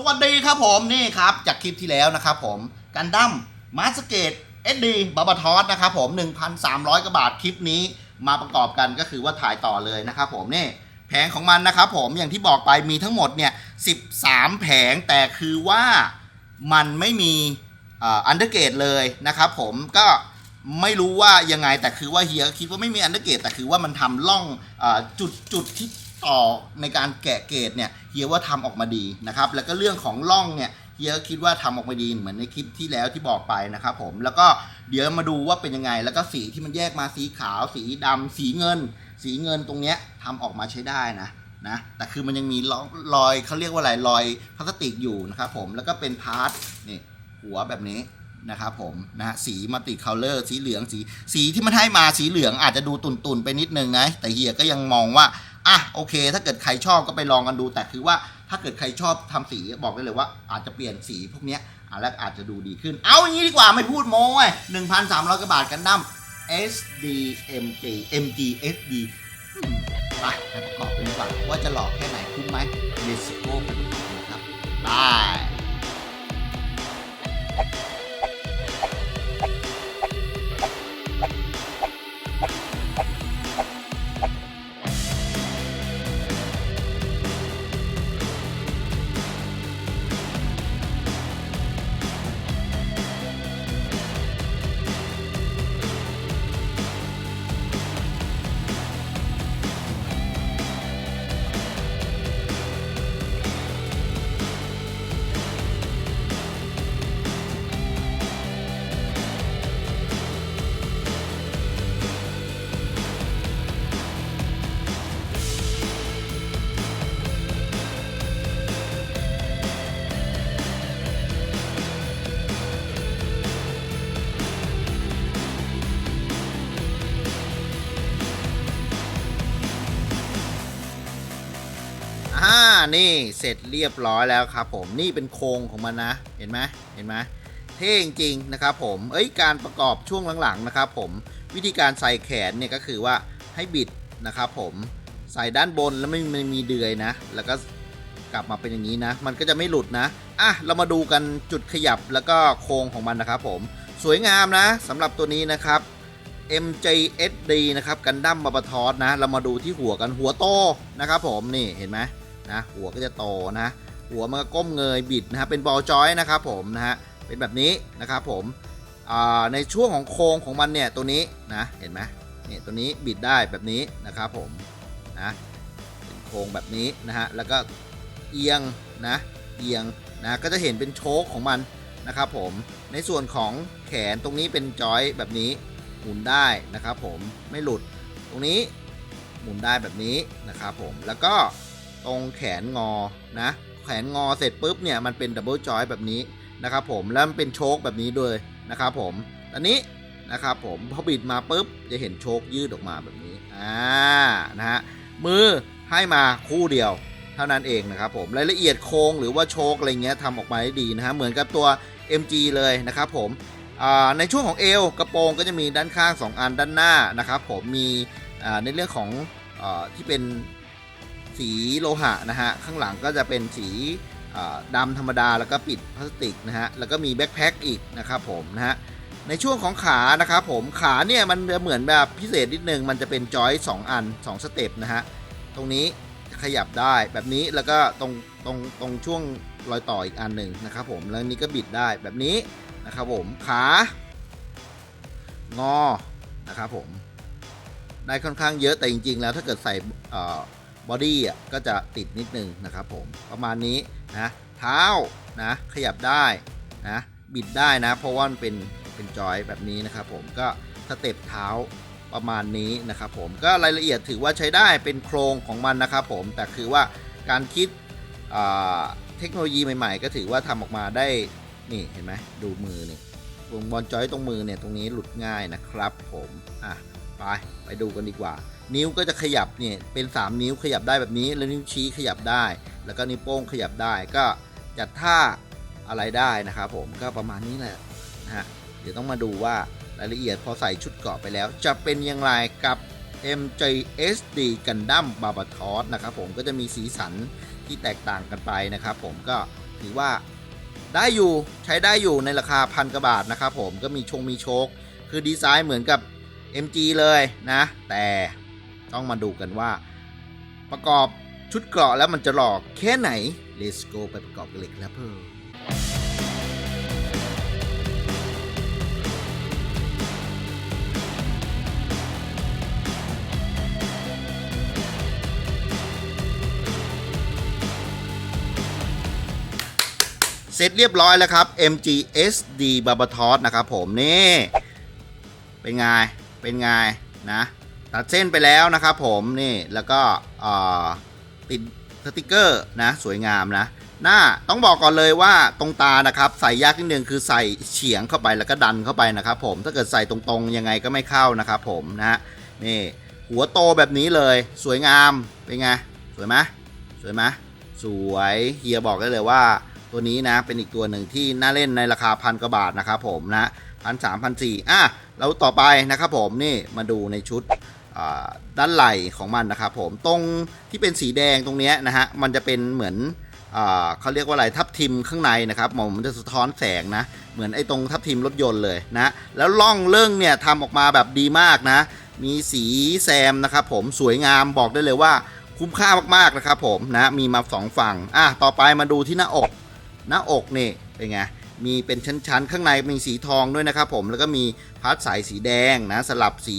สวัสดีครับผมนี่ครับ จากคลิปที่แล้วนะครับผมกันดั้มมาสเกตเอสดีบาบาทอสนะครับผม 1,300กว่าบาทคลิปนี้มาประกอบกันก็คือว่าถ่ายต่อเลยนะครับผมนี่แผงของมันนะครับผมอย่างที่บอกไปมีทั้งหมดเนี่ย 13 แผงแต่คือว่ามันไม่มีอันเดอร์เกตเลยนะครับผมก็ไม่รู้ว่ายังไงแต่คือว่าเฮียคิดว่าไม่มีอันเดอร์เกตแต่คือว่ามันทำล่องอจุดจุดที่ ต่อในการแกะเกตเนี่ยเฮียว่าทำออกมาดีนะครับ แล้วก็เรื่องของล่องเนี่ยเฮียก็คิดว่าทำออกมาดีเหมือนในคลิปที่แล้วที่บอกไปนะครับผมแล้วก็เดี๋ยวมาดูว่าเป็นยังไง แล้วก็สีที่มันแยกมาสีขาว สีดำสีเงิน สีเงินตรงเนี้ยทำออกมาใช้ได้นะนะแต่คือมันยังมีรอยรอยเขาเรียกว่าอะไรรอยพลาสติกอยู่นะครับผมแล้วก็เป็นพาร์ทนี่หัวแบบนี้นะครับผมนะสีมัลติคัลเลอร์สีเหลืองสีสีที่มันให้มาสีเหลืองอาจจะดูตุนๆไปนิดนึงนะแต่เฮียก็ยังมองว่า อะโอเค ถ้าเกิดใครชอบก็ไปลองกันดู แต่คือว่าถ้าเกิดใครชอบทำสีบอกได้เลยว่า อาจจะเปลี่ยนสีพวกเนี้ยอะแล้วอาจจะดูดีขึ้น เอาอย่างนี้ดีกว่าไม่พูดโม้เว้หนึ่งพันสามร้อยกว่าบาทกันดั้ม SD MG MG SD ไปประกอบกันดีกว่าว่าจะหลอกแค่ไหนคุ้มไหม Let's go ไปดูกันครับบาย นี่เสร็จเรียบร้อยแล้วครับผมนี่เป็นโครงของมันนะ เห็นไหมเห็นไหมเท่จริงนะครับผมเอ้ยการประกอบช่วงหลังๆนะครับผมวิธีการใส่แขนเนี่ยก็คือว่าให้บิดนะครับผมใส่ด้านบนแล้วไม่ไม่มีเดือยนะ แล้วก็กลับมาเป็นอย่างนี้นะ มันก็จะไม่หลุดนะอะเรามาดูกันจุดขยับแล้วก็โครงของมันนะครับผมสวยงามนะสำหรับตัวนี้นะครับ MJSD นะครับกันดั้มบาบทอสนะ เรามาดูที่หัวกันหัวโตนะครับผมนี่เห็นไหม นะหัวก็จะโตนะหัวมันก็ก้มเงยบิดนะฮะเป็นบอลจอยนะครับผมนะฮะเป็นแบบนี้นะครับผมในช่วงของโครงของมันเนี่ยตัวนี้นะเห็นไหมเนี่ยตัวนี้บิดได้แบบนี้นะครับผมนะเป็นโครงแบบนี้นะฮะแล้วก็เอียงนะเอียงนะก็จะเห็นเป็นโชคของมันนะครับผมในส่วนของแขนตรงนี้เป็นจอยแบบนี้หมุนได้นะครับผมไม่หลุดตรงนี้หมุนได้แบบนี้นะครับผมแล้วก็ ตรงแขนงอนะ แขนงอเสร็จปุ๊บเนี่ยมันเป็นดับเบิลจอยแบบนี้นะครับผมแล้วมันเป็นโชคแบบนี้ด้วยนะครับผมตอนนี้นะครับผมพอบิดมาปุ๊บจะเห็นโชคยืดออกมาแบบนี้อ่านะฮะมือให้มาคู่เดียวเท่านั้นเองนะครับผมรายละเอียดโครงหรือว่าโชคอะไรเงี้ยทำออกมาได้ดีนะฮะเหมือนกับตัว MG เลยนะครับผมในช่วงของเอวกระโปรงก็จะมีด้านข้าง 2 อันด้านหน้านะครับผมมีในเรื่องของอที่เป็น สีโลหะนะฮะข้างหลังก็จะเป็นสีดำธรรมดาแล้วก็ปิดพลาสติกนะฮะแล้วก็มีแบ็คแพ็คอีกนะครับผมนะฮะในช่วงของขานะครับผมขาเนี่ยมันจะเหมือนแบบพิเศษนิดนึงมันจะเป็นจอยสองอัน 2 สเต็ปนะฮะตรงนี้ขยับได้แบบนี้แล้วก็ตรงตรงตรงช่วงรอยต่ออีกอันหนึ่งนะครับผมแล้วนี้ก็บิดได้แบบนี้นะครับผมขางอนะครับผมได้ค่อนข้างเยอะแต่จริง ๆ แล้วถ้าเกิดใส่ บอดี้อะก็จะติดนิดนึงนะครับผมประมาณนี้นะเท้านะขยับได้นะบิดได้นะ เพราะว่ามันเป็นเป็นจอยแบบนี้นะครับผมก็สเต็ปเท้าประมาณนี้นะครับผมก็รายละเอียดถือว่าใช้ได้เป็นโครงของมันนะครับผมแต่คือว่าการคิดเทคโนโลยีใหม่ๆ ก็ถือว่าทำออกมาได้นี่เห็นไหมดูมือนี่วงบอลจอยตรงมือเนี่ยตรงนี้หลุดง่ายนะครับผมอะไปไปดูกันดีกว่า นิ้วก็จะขยับเนี่ยเป็น 3 นิ้วขยับได้แบบนี้แล้วนิ้วชี้ขยับได้ แล้วก็นิ้วโป้งขยับได้ก็จัดท่าอะไรได้นะครับผมก็ประมาณนี้แหละนะฮะเดี๋ยวต้องมาดูว่ารายละเอียดพอใส่ชุดเกราะไปแล้ว จะเป็นอย่างไรกับ MJSD Gundam b a b a t o s นะครับผมก็จะมีสีสันที่แตกต่างกันไปนะครับผมก็ถือว่าได้อยู่ใช้ได้อยู่ในราคาพันกว่าบาทนะครับผมก็มีชงมีโชค คือดีไซน์เหมือนกับ MG เลยนะ แต่ ต้องมาดูกันว่า ประกอบชุดเกราะแล้วมันจะหลอกแค่ไหน Let's go ไปประกอบกันเลยครับเพื่อเสร็จเรียบร้อยแล้วครับ MGSD b a b a t o s นะครับผมนี่ เป็นไง เป็นไงนะ ตัดเส้นไปแล้วนะครับผมนี่แล้วก็ติดสติกเกอร์นะสวยงามนะหน้าต้องบอกก่อนเลยว่าตรงตานะครับใส่ยากนิดนึงคือใส่เฉียงเข้าไปแล้วก็ดันเข้าไปนะครับผมถ้าเกิดใส่ตรงๆยังไงก็ไม่เข้านะครับผมนะฮะนี่หัวโตแบบนี้เลยสวยงามเป็นไงสวยไหมสวยไหมสวยเฮียบอกได้เลยว่าตัวนี้นะเป็นอีกตัวหนึ่งที่น่าเล่นในราคาพันกว่าบาทนะครับผมนะพันสามพันสี่อะแล้วต่อไปนะครับผมนี่มาดูในชุด ด้านไหล่ของมันนะครับผมตรงที่เป็นสีแดงตรงนี้นะฮะมันจะเป็นเหมือนเขาเรียกว่าอะไรทับทิมข้างในนะครับมันจะสะท้อนแสงนะ เหมือนไอ้ตรงทับทิมรถยนต์เลยนะแล้วล่องเรื่องเนี่ยทำออกมาแบบดีมากนะ มีสีแซมนะครับผมสวยงามบอกได้เลยว่าคุ้มค่ามากๆนะครับผมนะมีมาสองฝั่งอะต่อไปมาดูที่หน้าอกหน้าอกนี่เป็นไงมีเป็นชั้นๆ ข้างในมีสีทองด้วยนะครับผมแล้วก็มีพัดสายสีแดงนะสลับสี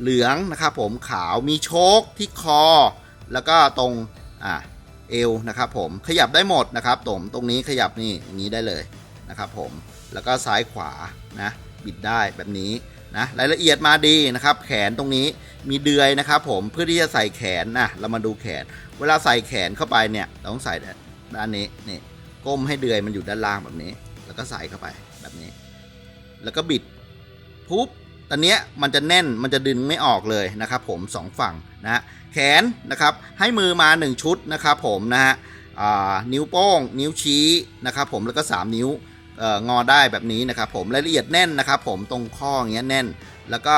เหลืองนะครับผมขาวมีโชคที่คอ แล้วก็ตรงอ่าเอวนะครับผมขยับได้หมดนะครับตรงตรงนี้ขยับนี่อย่างนี้ได้เลยนะครับผมแล้วก็ซ้ายขวานะบิดได้แบบนี้นะรายละเอียดมาดีนะครับ แขนตรงนี้มีเดือยนะครับผมเพื่อที่จะใส่แขนนะเรามาดูแขน เวลาใส่แขนเข้าไปเนี่ยเราต้องใส่ด้านนี้นี่ก้มให้เดือยมันอยู่ด้านล่างแบบนี้ แล้วก็ใส่เข้าไปแบบนี้ แล้วก็บิดปุ๊บ ตอนเนี้ยมันจะแน่นมันจะดึงไม่ออกเลยนะครับผมสองฝั่งนะฮะแขนนะครับให้มือมา 1 ชุดนะครับผมนะฮะนิ้วโป้ง นิ้วชี้นะครับผมแล้วก็ 3 นิ้วองอได้แบบนี้นะครับผมรายละเอียดแน่นนะครับผมตรงข้ออย่างเงี้ยแน่น แล้วก็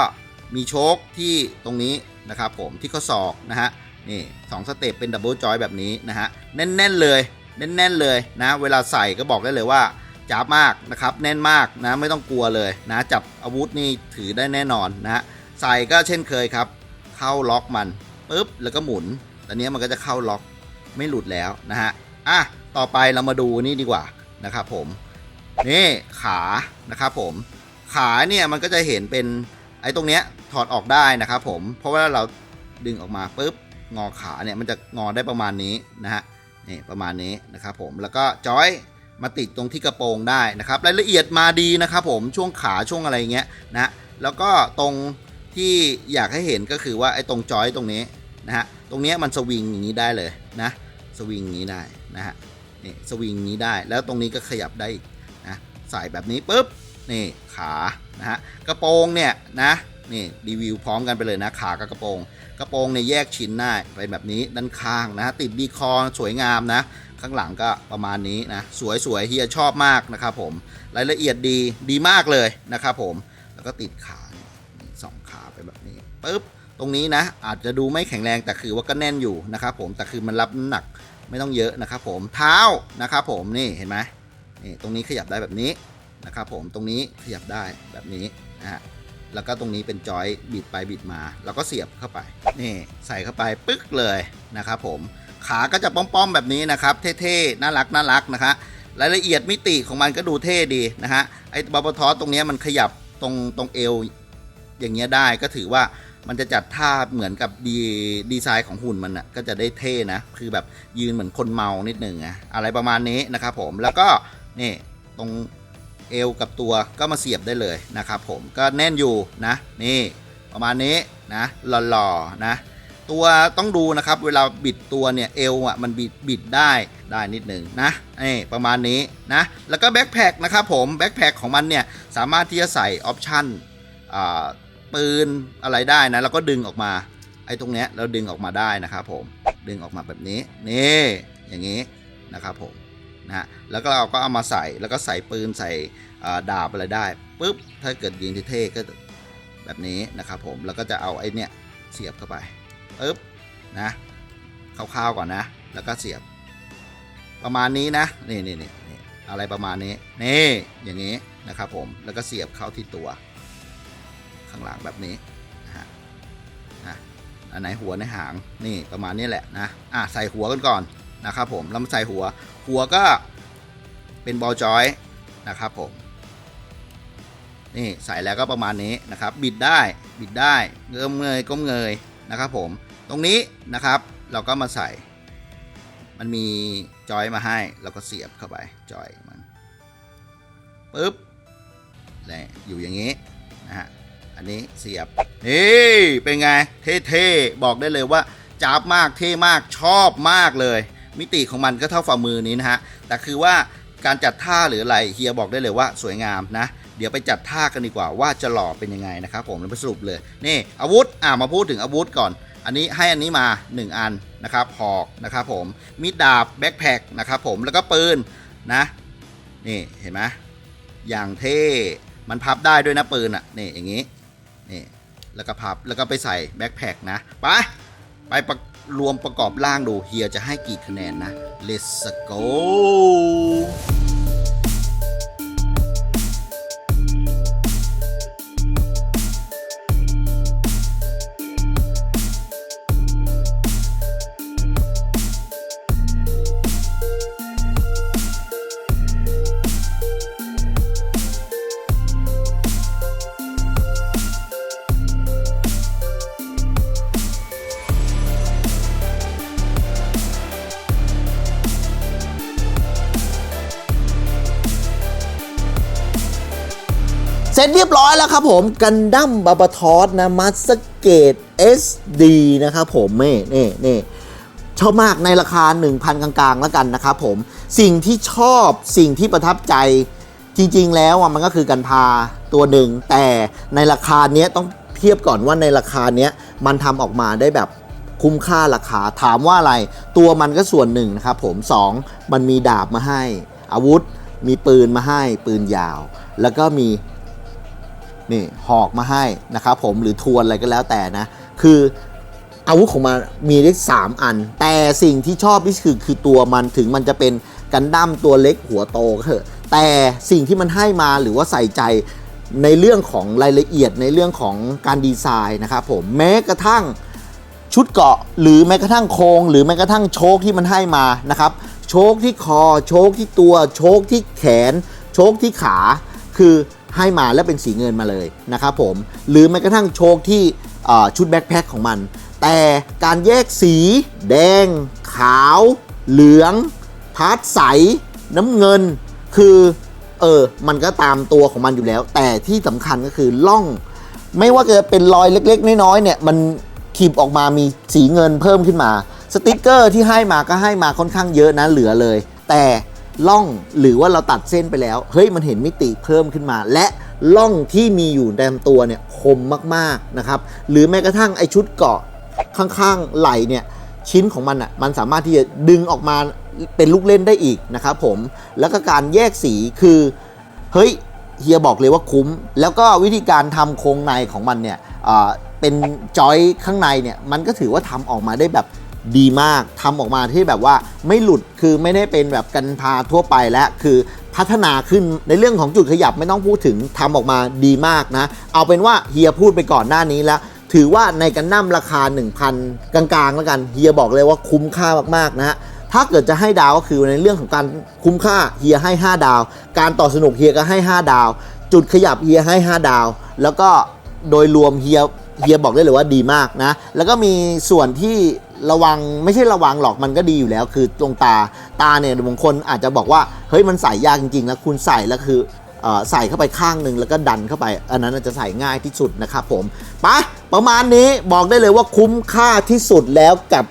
มีโชคที่ตรงนี้นะครับผมที่ข้อศอกนะฮะนี่สองสเต็ปเป็นดับเบิลจอยแบบนี้นะฮะแน่นๆเลยแน่นๆเลยนะเวลาใส่ก็บอกได้เลยว่า จับมากนะครับแน่นมากนะไม่ต้องกลัวเลยนะจับอาวุธนี่ถือได้แน่นอนนะฮะใส่ก็เช่นเคยครับ เข้าล็อกมันปุ๊บแล้วก็หมุนตอนนี้มันก็จะเข้าล็อกไม่หลุดแล้วนะฮะอะต่อไปเรามาดูนี่ดีกว่านะครับผมนี่ขานะครับผมขาเนี่ยมันก็จะเห็นเป็นไอ้ตรงเนี้ยถอดออกได้นะครับผมเพราะว่าเราดึงออกมาปุ๊บงอขาเนี่ยมันจะงอได้ประมาณนี้นะฮะนี่ประมาณนี้นะครับผมแล้วก็จอย มาติดตรงที่กระโปรงได้นะครับ รายละเอียดมาดีนะครับผมช่วงขาช่วงอะไรเงี้ยนะแล้วก็ตรงที่อยากให้เห็นก็คือว่าไอ้ตรงจอยตรงนี้นะฮะตรงนี้มันสวิงอย่างนี้ได้เลยนะสวิงอย่างนี้ได้นะฮะนี่สวิงอย่างนี้ได้แล้วตรงนี้ก็ขยับได้นะใส่แบบนี้ปุ๊บนี่ขานะฮะกระโปรงเนี่ยนะ นี่รีวิวพร้อมกันไปเลยนะขากับกระโปรง กระโปรงเนี่ยแยกชิ้นได้ไปแบบนี้ด้านข้างนะติดดีคอสวยงามนะ ข้างหลังก็ประมาณนี้นะสวยสวยเฮียชอบมากนะครับผมรายละเอียดดีดีมากเลยนะครับผมแล้วก็ติดขาสองขาไปแบบนี้ปุ๊บตรงนี้นะอาจจะดูไม่แข็งแรงแต่คือว่าก็แน่นอยู่นะครับผมแต่คือมันรับน้ำหนักไม่ต้องเยอะนะครับผมเท้านะครับผมนี่เห็นไหมนี่ตรงนี้ขยับได้แบบนี้นะครับผมตรงนี้ขยับได้แบบนี้นะฮะ แล้วก็ตรงนี้เป็นจอยบิดไปบิดมา แล้วก็เสียบเข้าไป นี่ใส่เข้าไปปึ๊กเลยนะครับผม ขาก็จะป้อมๆแบบนี้นะครับ เท่ๆ น่ารักน่ารักนะคะรายละเอียดมิติของมันก็ดูเท่ดีนะฮะ ไอ้บับเบิลทอสตรงนี้มันขยับตรงตรงเอวอย่างเงี้ยได้ก็ถือว่ามันจะจัดท่าเหมือนกับดีดีไซน์ของหุ่นมันอะก็จะได้เท่นะ คือแบบยืนเหมือนคนเมานิดหนึ่งอะอะไรประมาณนี้นะครับผมแล้วก็นี่ตรง เอวกับตัวก็มาเสียบได้เลยนะครับผมก็แน่นอยู่นะนี่ประมาณนี้นะหล่อๆนะตัวต้องดูนะครับเวลาบิดตัวเนี่ยเอวอะมันบิดบิดได้ได้นิดหนึ่งนะนี่ประมาณนี้นะแล้วก็แบ็คแพคนะครับผมแบ็คแพคของมันเนี่ยสามารถที่จะใส่ออปชั่นปืนอะไรได้นะแล้วก็ดึงออกมาไอ้ตรงเนี้ยเราดึงออกมาได้นะครับผมดึงออกมาแบบนี้นี่อย่างนี้นะครับผม นะฮะแล้วก็เราก็เอามาใส่แล้วก็ใส่ปืนใส่ดาบอะไรได้ปุ๊บถ้าเกิดยิงเท่ๆก็แบบนี้นะครับผมแล้วก็จะเอาไอ้เนี่ยเสียบเข้าไปปุ๊บนะคร่าวๆก่อนนะ แล้วก็เสียบ ประมาณนี้นะนี่นี่นี่อะไรประมาณนี้นี่อย่างนี้นะครับผมแล้วก็เสียบเข้าที่ตัว ข้างหลังแบบนี้นะฮะอันไหนหัวในหางนี่ประมาณนี้แหละนะอะใส่หัวกันก่อน นะครับผมแล้วมาใส่หัว หัวก็เป็นบอลจอยนะครับผมนี่ใส่แล้วก็ประมาณนี้นะครับ บิดได้บิดได้เงยเงยก้มเงยนะครับผมตรงนี้นะครับเราก็มาใส่ มันมีจอยมาให้เราก็เสียบเข้าไปจอยมันปึ๊บและอยู่อย่างนี้นะฮะอันนี้เสียบนี่เป็นไงเท่ๆบอกได้เลยว่าจ้าบมากเท่มากชอบมากเลย มิติของมันก็เท่าฝ่ามือนี้นะฮะ แต่คือว่าการจัดท่าหรืออะไรเฮียบอกได้เลยว่าสวยงามนะ เดี๋ยวไปจัดท่ากันดีกว่าว่าจะหล่อเป็นยังไงนะครับผมแล้วไปสรุปเลย นี่อาวุธ อ่ามาพูดถึงอาวุธก่อน อันนี้ให้อันนี้มา 1 อันนะครับหอกนะครับผมมีดดาบแบ็คแพคนะครับผมแล้วก็ปืนนะ นี่เห็นไหมอย่างเท่มันพับได้ด้วยนะปืนอะนี่อย่างนี้นี่แล้วก็พับแล้วก็ไปใส่แบ็คแพคนะ ไป ไปประ รวมประกอบร่างดูเฮียจะให้กี่คะแนนนะ let's go ร็จเรียบร้อยแล้วครับผมกันดั้มบาบาทอสนะมัสเกต SD นะครับผมนี่นี่นี่ชอบมากในราคา 1,000 กลางๆ แล้วกันนะครับผมสิ่งที่ชอบสิ่งที่ประทับใจจริง ๆ แล้วมันก็คือกันพาตัวหนึ่ง แต่ในราคาเนี้ยต้องเทียบก่อนว่าในราคาเนี้ยมันทำออกมาได้แบบคุ้มค่าราคาถามว่าอะไร ตัวมันก็ส่วนหนึ่งนะครับผม 2 มันมีดาบมาให้ อาวุธมีปืนมาให้ปืนยาว แล้วก็มี นี่หอกมาให้นะครับผมหรือทวนอะไรก็แล้วแต่นะ คืออาวุธของมันมีได้ 3 อัน แต่สิ่งที่ชอบที่คือคือตัวมันถึงมันจะเป็นกันดั้มตัวเล็กหัวโตก็เถอะแต่สิ่งที่มันให้มาหรือว่าใส่ใจในเรื่องของรายละเอียดในเรื่องของการดีไซน์นะครับผมแม้กระทั่งชุดเกาะ หรือแม้กระทั่งโครงหรือแม้กระทั่งโชคที่มันให้มานะครับโชคที่คอ โชคที่ตัว โชคที่แขน โชคที่ขา คือ ให้มาแล้วเป็นสีเงินมาเลยนะครับผมหรือแม้กระทั่งโชคที่ชุดแบ็คแพ็คของมัน แต่การแยกสี แดง ขาว เหลือง พาร์ทใส น้ำเงิน คือเออมันก็ตามตัวของมันอยู่แล้ว แต่ที่สำคัญก็คือล่อง ไม่ว่าจะเป็นรอยเล็กๆ น้อยๆเนี่ยมันขีบออกมามีสีเงินเพิ่มขึ้นมา สติกเกอร์ที่ให้มาก็ให้มาค่อนข้างเยอะนะเหลือเลย แต่ ล่องหรือว่าเราตัดเส้นไปแล้วเฮ้ยมันเห็นมิติเพิ่มขึ้นมา และล่องที่มีอยู่แดมตัวเนี่ยคมมากๆนะครับหรือแม้กระทั่งไอชุดเกาะข้างๆไหลเนี่ยชิ้นของมันอะมันสามารถที่จะดึงออกมาเป็นลูกเล่นได้อีกนะครับผมแล้วก็การแยกสีคือเฮ้ยเฮียบอกเลยว่าคุ้ม แล้วก็วิธีการทำโครงในของมันเนี่ยเป็นจอยข้างในเนี่ยมันก็ถือว่าทำออกมาได้แบบ ดีมากทำออกมาที่แบบว่าไม่หลุดคือไม่ได้เป็นแบบกันพาทั่วไปแล้วคือพัฒนาขึ้นในเรื่องของจุดขยับไม่ต้องพูดถึงทำออกมาดีมากนะ เอาเป็นว่าเฮียพูดไปก่อนหน้านี้แล้ว ถือว่าในกันดั้มราคา 1,000 กลางๆ แล้วกันเฮียบอกเลยว่าคุ้มค่ามากๆนะฮะถ้าเกิดจะให้ดาวก็คือในเรื่องของการคุ้มค่าเฮียให้ 5 ดาว การต่อสนุกเฮียก็ให้ 5 ดาว จุดขยับเฮียให้ 5 ดาว แล้วก็โดยรวมเฮีย เฮียบอกได้เลยว่าดีมากนะ แล้วก็มีส่วนที่ระวังไม่ใช่ระวังหรอกมันก็ดีอยู่แล้ว คือตรงตาตาเนี่ยบางคนอาจจะบอกว่าเฮ้ยมันใส่ยากจริงๆแล้วคุณใส่แล้วคือใส่เข้าไปข้างหนึ่งแล้วก็ดันเข้าไป อันนั้นจะใส่ง่ายที่สุดนะครับผมไปประมาณนี้บอกได้เลยว่าคุ้มค่าที่สุดแล้วกับ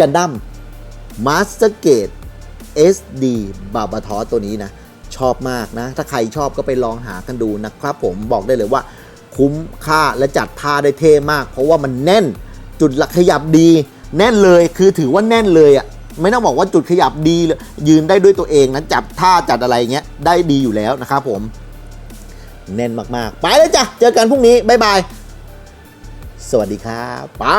กันดั้ม Master Gate SD บาบาทอตัวนี้นะ ชอบมากนะ ถ้าใครชอบก็ไปลองหากันดูนะครับผมบอกได้เลยว่า คุ้มค่าและจัดท่าได้เท่มาก เพราะว่ามันแน่นจุดหลักขยับดี แน่นเลยคือถือว่าแน่นเลยอะ่ะไม่ต้องบอกว่าจุดขยับดีเลยยืนได้ด้วยตัวเองนะจับท่าจัดอะไรเงี้ยได้ดีอยู่แล้วนะครับผม แน่นมากๆ ไปเลยจ้ะ เจอกันพรุ่งนี้ บ๊ายบาย สวัสดีครับบา